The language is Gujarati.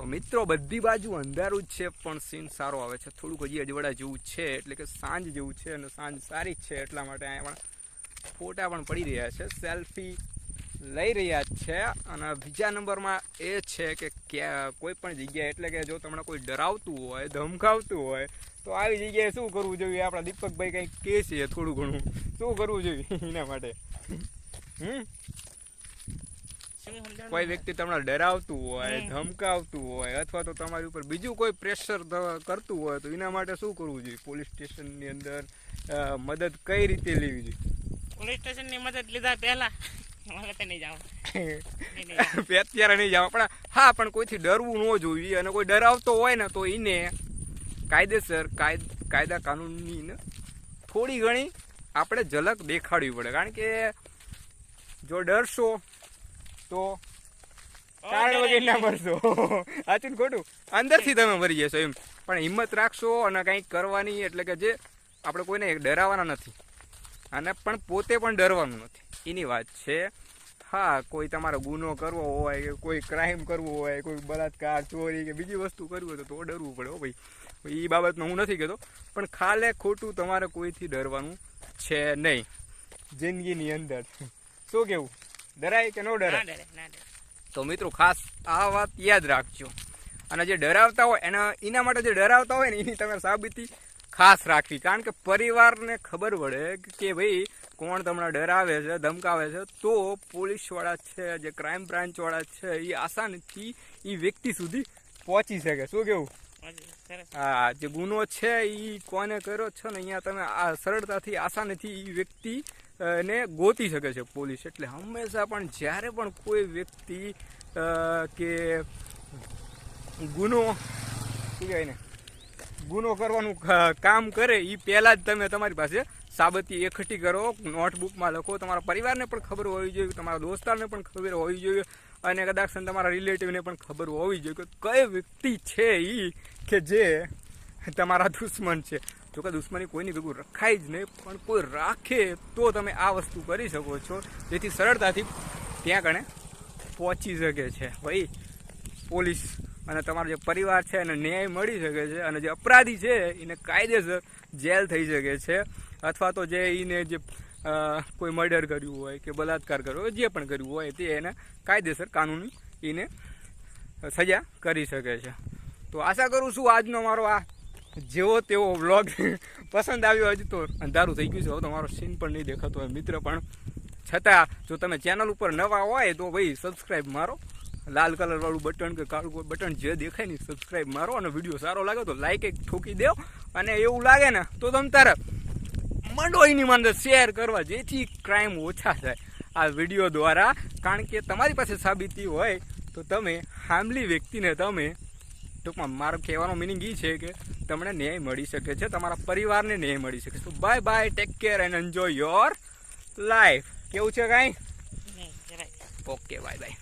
તો મિત્રો, બધી બાજુ અંધારું જ છે, પણ સીન સારો આવે છે. થોડુંક હજી અજવાળા જેવું છે, એટલે કે સાંજ જેવું છે અને સાંજ સારી જ છે, એટલા માટે અહીંયા પણ ફોટા પણ પડી રહ્યા છે. સેલ્ફી લઈ રહ્યા છે અને બીજા નંબરમાં એ છે કે કોઈ પણ જગ્યાએ, એટલે કે જો તમને કોઈ ડરાવતું હોય, ધમકાવતું હોય, તો આવી જગ્યાએ શું કરવું જોઈએ? આપણા દીપકભાઈ કંઈક કહે છે થોડું ઘણું. શું કરવું જોઈએ એના માટે? હમ? કોઈ વ્યક્તિ તમને ડરાવતું હોય ધમકાવતું હોય અથવા તો તમારી ઉપર બીજું કોઈ પ્રેશર કરતું હોય તો એના માટે શું કરવું જોઈએ? પોલીસ સ્ટેશનની અંદર મદદ કઈ રીતે લેવી જોઈએ? પોલીસ સ્ટેશનની મદદ લીધા પહેલા. અત્યારે નહીં જાવ પણ હા પણ કોઈથી ડરવું ન જોઈએ અને કોઈ ડરાવતો હોય ને તો એને કાયદેસર કાયદ કાયદા કાનૂનની થોડી ઘણી આપણે ઝલક દેખાડવી પડે. કારણ કે જો ડરશો તો કારણ વગર ના ભરશો. સાચું ખોટું? અંદરથી તમે મરી જશો એમ. પણ હિંમત રાખશો અને કંઈક કરવાની એટલે કે જે આપણે કોઈને ડરાવવાના નથી. અને પણ પોતે પણ ડરવાનું નથી. એની વાત છે હા કોઈ તમારો ગુનો કરવો હોય કે કોઈ ક્રાઇમ કરવો હોય કોઈ બલાત્કાર ચોરી કે બીજી વસ્તુ કરવી હોય તો તો ડરવું પડે હો ભાઈ. એ બાબતમાં હું નથી કહેતો પણ ખાલે ખોટું તમારે કોઈથી ડરવાનું છે નહીં. જિંદગીની અંદર. શું કેવું? ડરાય કે ન ના ડરાય ડરે ના ડરે. તો મિત્રો ખાસ આ વાત યાદ રાખજો. અને જે ડરાવતા હોય એના એના માટે જે ડરાવતા હોય ને એની તમે સાબિતી ખાસ રાખવી. કારણ કે પરિવારને ખબર પડે કે- કે ભાઈ કોણ તમને ડરાવે છે ધમકાવે છે તો પોલીસવાળા છે જે ક્રાઇમ બ્રાન્ચવાળા છે એ આસાનીથી એ વ્યક્તિ સુધી પહોંચી શકે. શું કેવું? હા જે ગુનો છે એ કોને કર્યો છે ને અહીંયા તમે આ સરળતાથી આસાનીથી એ વ્યક્તિ ને ગોતી શકે છે પોલીસ. એટલે હંમેશા પણ જ્યારે પણ કોઈ વ્યક્તિ કે ગુનો, શું કહેવાય ને ગુનો કરવાનું કામ કરે એ પહેલાં જ તમે તમારી પાસે સાબતી એકઠી કરો, નોટબુકમાં લખો. તમારા પરિવારને પણ ખબર હોવી જોઈએ, તમારા દોસ્તારને પણ ખબર હોવી જોઈએ, અને કદાચ તમારા રિલેટિવને પણ ખબર હોવી જોઈએ કે કઈ વ્યક્તિ છે એ કે જે તમારા દુશ્મન છે. જો કે દુશ્મની કોઈની ભેગું રખાય જ નહીં, પણ કોઈ રાખે તો તમે આ વસ્તુ કરી શકો છો. જેથી સરળતાથી ત્યાં કણે પહોંચી શકે છે. ભાઈ, પોલીસ અને તમારો જે પરિવાર છે, એને ન્યાય મળી શકે છે અને જે અપરાધી છે, એને કાયદેસર જેલ થઈ શકે છે. અથવા તો જે એને જે કોઈ મર્ડર કર્યું હોય કે બલાત્કાર કર્યો હોય, જે પણ કર્યું હોય, તે એને કાયદેસર કાનૂની એને સજા કરી શકે છે. તો આશા કરું છું આજનો મારો આ જેવો તેવો વ્લોગ પસંદ આવ્યો હજી તો અંધારું થઈ ગયું છે. હવે તમારો સીન પણ નહીં દેખાતો હોય મિત્ર, પણ છતાં જો તમે ચેનલ ઉપર નવા હોય તો ભાઈ સબસ્ક્રાઈબ મારો. લાલ કલરવાળું બટન કે કાળું બટન જે દેખાય ને સબસ્ક્રાઈબ મારો અને વીડિયો સારો લાગે તો લાઈક એક ઠોકી દો. અને એવું લાગે ને તો તમે તારે મંડોઈની અંદર શેર કરવા જેથી ક્રાઇમ ઓછા થાય આ વીડિયો દ્વારા. કારણ કે તમારી પાસે સાબિતી હોય તો તમે હામલી વ્યક્તિને તમે ટૂંકમાં મારો કહેવાનો મિનિંગ એ છે કે તમને ન્યાય મળી શકે છે તમારા પરિવારને ન્યાય મળી શકે છે. Bye bye take care and enjoy your life કેવું છે કાંઈ? Okay bye bye